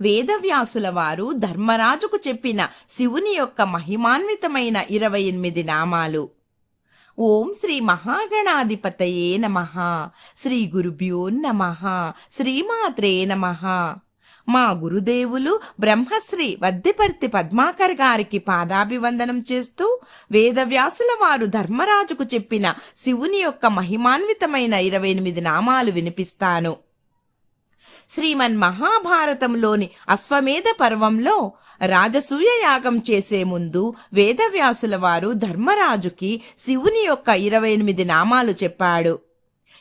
వేదవ్యాసుల వారు ధర్మరాజుకు చెప్పిన శివుని యొక్క మహిమాన్వితమైన ఇరవై ఎనిమిది నామాలు. ఓం శ్రీ మహాగణాధిపతయే నమ. శ్రీ గురుభ్యో నమ. శ్రీమాత్రే నమ. మా గురుదేవులు బ్రహ్మశ్రీ వద్దిపర్తి పద్మాకర్ గారికి పాదాభివందనం చేస్తూ వేదవ్యాసుల వారు ధర్మరాజుకు చెప్పిన శివుని యొక్క మహిమాన్వితమైన ఇరవై ఎనిమిది నామాలు వినిపిస్తాను. శ్రీమన్ మహాభారతంలోని అశ్వమేధ పర్వంలో రాజసూయ యాగం చేసే ముందు వేదవ్యాసుల వారు ధర్మరాజుకి శివుని యొక్క ఇరవై ఎనిమిది నామాలు చెప్పాడు.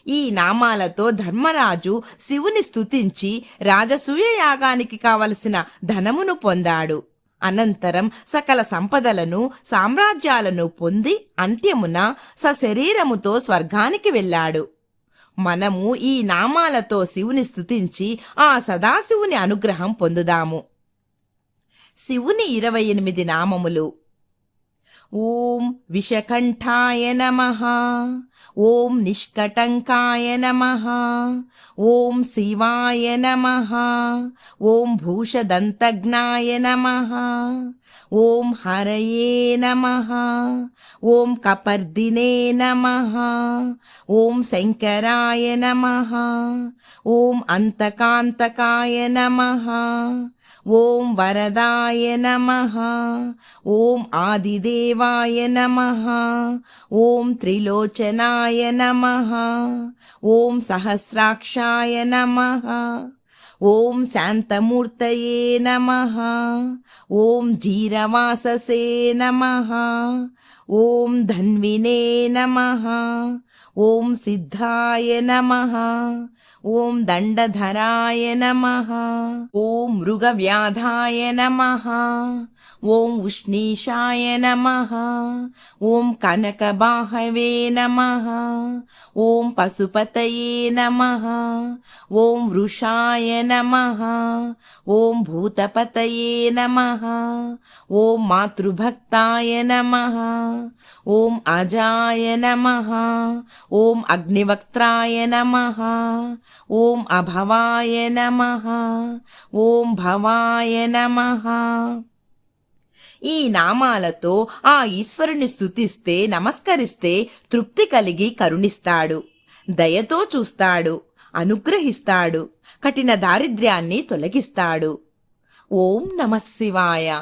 ఈ నామాలతో ధర్మరాజు శివుని స్తుతించి రాజసూయ యాగానికి కావలసిన ధనమును పొందాడు. అనంతరం సకల సంపదలను సామ్రాజ్యాలను పొంది అంత్యమున సశరీరముతో స్వర్గానికి వెళ్ళాడు. మనము ఈ నామాలతో శివుని స్థుతించి ఆ సదాశివుని అనుగ్రహం పొందుదాము. శివుని ఇరవై ఎనిమిది నామములు. ఓం విషకంఠాయ నమ. ఓం నిష్కటంకాయ నమ. ఓం శివాయ నమ. ఓం భూషదంతజ్ఞాయ నమ. ఓం హరయే నమ. ఓం కపర్దినే నమ. ఓం శంకరాయ నమ. ఓం అంతకాంతకాయ నమ. ఓం వరదాయ నమ. ఓం ఆదిదేవాయ నమ. ఓం త్రిలోచనాయ నమ. ఓం సహస్రాక్షాయ నమ. ఓం శాంతమూర్తయే నమ. ఓం జీరవాససే నమ. ఓం ధన్వినే నమ ఓం సిద్ధాయ నమ ఓం దండధరాయ నమ ఓం మృగవ్యాధాయ నమ ఓం ఉష్ణీషాయ నమ ఓం కనకబాహవే నమ ఓం పశుపతయే నమ ఓం వృషాయ నమ ఓం భూతపతయే నమ ఓం మాతృభక్తాయ నమ. ఓం అజాయ నమ. ఓం అగ్నివక్త్రాయ నమ. ఓం అభవాయ నమ. ఓం భవాయ నమ. ఈ నామాలతో ఆ ఈశ్వరుని స్థుతిస్తే నమస్కరిస్తే తృప్తి కలిగి కరుణిస్తాడు. దయతో చూస్తాడు అనుగ్రహిస్తాడు కఠిన దారిద్ర్యాన్ని తొలగిస్తాడు. ఓం నమ శివాయ.